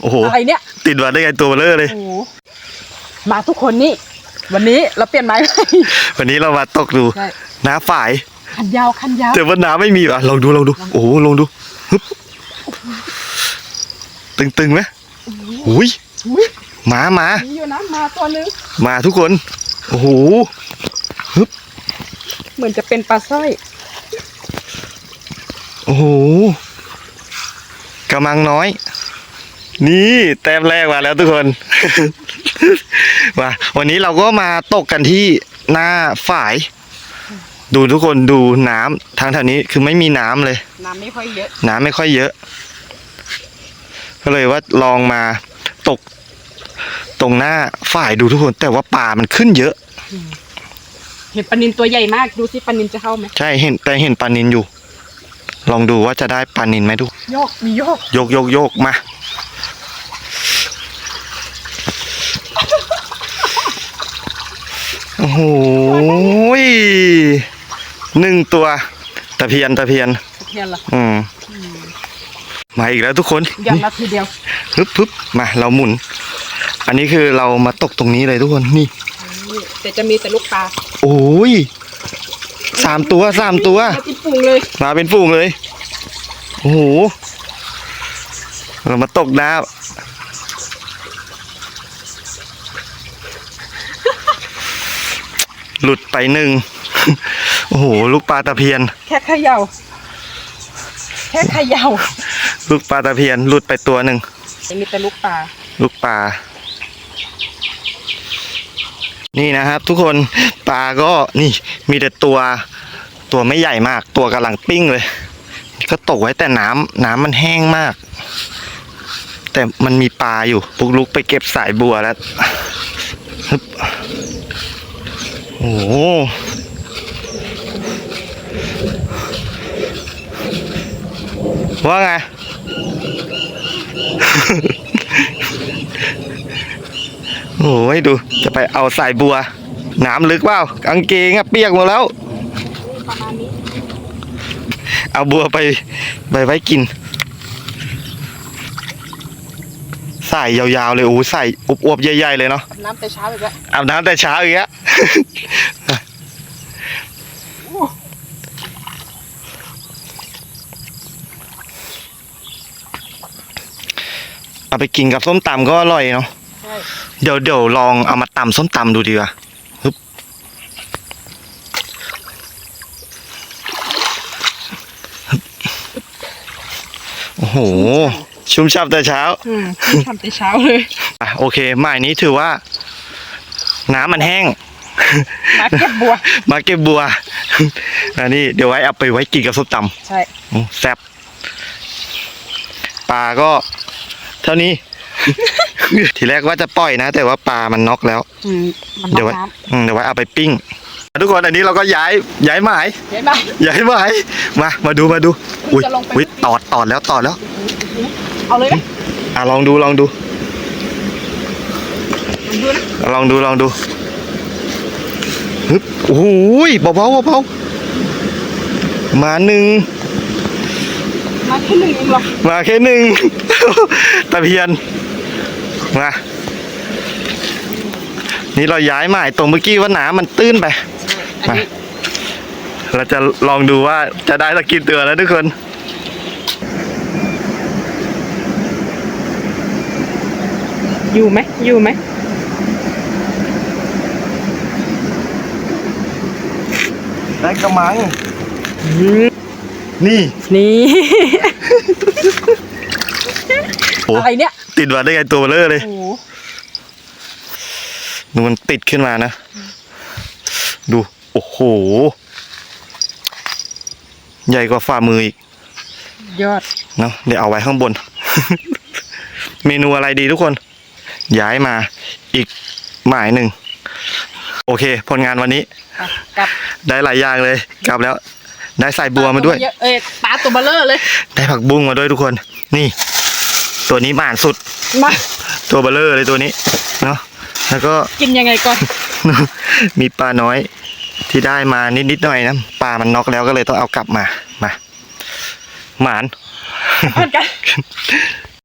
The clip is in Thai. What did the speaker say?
โอ้โห อะไรเนี่ย ติดมาได้ไงตัวเบลอเลย โอ้โหมาทุกคนนี่ วันนี้เราเปลี่ยนไม้ วันนี้เรามาตกดูใช่ น้าฝ่าย คันยาวคันยาวแต่ว่าน้ำไม่มีอะลองดูลองดู โอ้โหลองดูฮึบตึงๆไหมอุ้ยอุ๊ยหมาหมา มีอยู่นะมาตัวนึง มาทุกคน โอ้โห เหมือนจะเป็นปลาสร้อย โอ้โหกำลังน้อย นี่แต้มแรกมาแล้วทุกคนมาวันนี้เราก็มาตกกันที่หน้าฝ่าย ดูทุกคนดูน้ำทางแถวนี้คือไม่มีน้ำเลย น้ำไม่ค่อยเยอะ น้ำไม่ค่อยเยอะ ก็เลยว่าลองมาตกตรงหน้าฝ่ายดูทุกคน แต่ว่าป่ามันขึ้นเยอะ เห็นปลานินตัวใหญ่มาก ดูสิปลานินจะเข้าไหมใช่เห็นแต่เห็นปลานินอยู่ ลองดูว่าจะได้ปลานินไหมทุก โยก มีโยก โยกโยกโยกมา โอ้โหยหนึ่งตัว ตะเพียนตะเพียนเพียนละอืมมาอีกแล้วทุกคนอย่างนาทีเดียวฮึบฮึบมาเราหมุน อันนี้คือเรามาตกตรงนี้เลยทุกคนนี่นี่แต่จะมีแต่ลูกปลาโอ้ยสามตัวสามตัว มาติดปุ่งเลยมาเป็นฝูงเลยโอ้โหเรามาตกน้ หลุดไปหนึ่ง โอ้โห ลูกปลาตะเพียน แค่เขย่า แค่เขย่า ลูกปลาตะเพียน หลุดไปตัวหนึ่งจะมีแต่ลูกปลา ลูกปลา นี่นะครับ ทุกคน ปลาก็นี่ มีแต่ตัว ตัวไม่ใหญ่มาก ตัวกำลังปิ้งเลย ก็ตกไว้แต่น้ำน้ำมันแห้งมาก แต่มันมีปลาอยู่ปุกลุกไปเก็บสายบัวแล้วฮึบ โอ้โหว่าไง โอ้ยดู จะไปเอาสายบัว น้ำลึกเปล่ากางเกงอะเปียกหมดแล้วประมาณนี้เอาบัวไปไปไว้กิน ใส่ยาวๆเลยโอ้ใส่อวบๆใหญ่ๆเลยเนาะอาบน้ำแต่เช้าอีกแล้วอาบน้ำแต่เช้าอีกแล้ว เอาไปกินกับส้มตำก็อร่อยเนาะใช่เดี๋ยวเดี๋ยวลองเอามาตำส้มตำดูดีกว่าฮึบฮึบโอ้โห ชุ่มฉ่ำแต่เช้าอืมทำแต่เช้าเลยอะโอเคหมายนี้ถือว่า น้ำมันแห้ง มาเก็บบัว มาเก็บบัวอันนี้เดี๋ยวไว้เอาไปไว้กินกับส้มตใช่ำอืมแซ่บปลาก็ เท่านี้ ทีแรกว่าจะปล่อยนะ แต่ว่าปลามันน็อกแล้ว อืมมันเดี๋ยวน้ไว้น้อืมเดี๋ยวไว้เอาไปปิ้ง ทุกคนอันนี้เราก็ย้ายย้ายหมายำเห็นไหมย้ายหมาย มา มาดูมาดู อุ้ยจะลงไป อุ้ยตอดตอดแล้วตอดแล้ว เอาเลยไหมอะลองดูลองดูดูนะลองดูลองดูฮึบโอ้โหยเบาๆเบาๆมาหนึ่ง มาแค่หนึ่งเองหรอมาแค่หนึ่งตะเพียนมานี่เราย้ายหมายตรงเมื่อกี้ว่าน้ำมันตื้นไปอันนี้เราจะลองดูว่าจะได้สักกี่ตัวแล้วทุกคนอยู่ไหมอยู่ไหมได้กระมัง นี่นี่โอ้อะไรเนี่ยติดมาได้ไงตัวเบลอเลยโอ้โหดูมันติดขึ้นมานะ ดู โอ้โห ใหญ่กว่าฝ่ามืออีกยอดเนาะเดี๋ยวเอาไว้ข้างบน เมนูอะไรดีทุกคน ย้ายมาอีกหมายหนึ่ง โอเค ผลงานวันนี้ อะกลับ ได้หลายอย่างเลย กลับแล้ว ได้สายบัวมาด้วยเยอะเอ้ยปลาตัวเบลเลอร์เลย ได้ผักบุ้งมาด้วยทุกคน นี่ ตัวนี้หมานสุด มา ตัวเบลเลอร์เลยตัวนี้ เนาะ แล้วก็กินยังไงก่อน มีปลาน้อยที่ได้มานิดๆหน่อยนะ ปลามันน็อกแล้วก็เลยต้องเอากลับมา มา หมานเหมือนกัน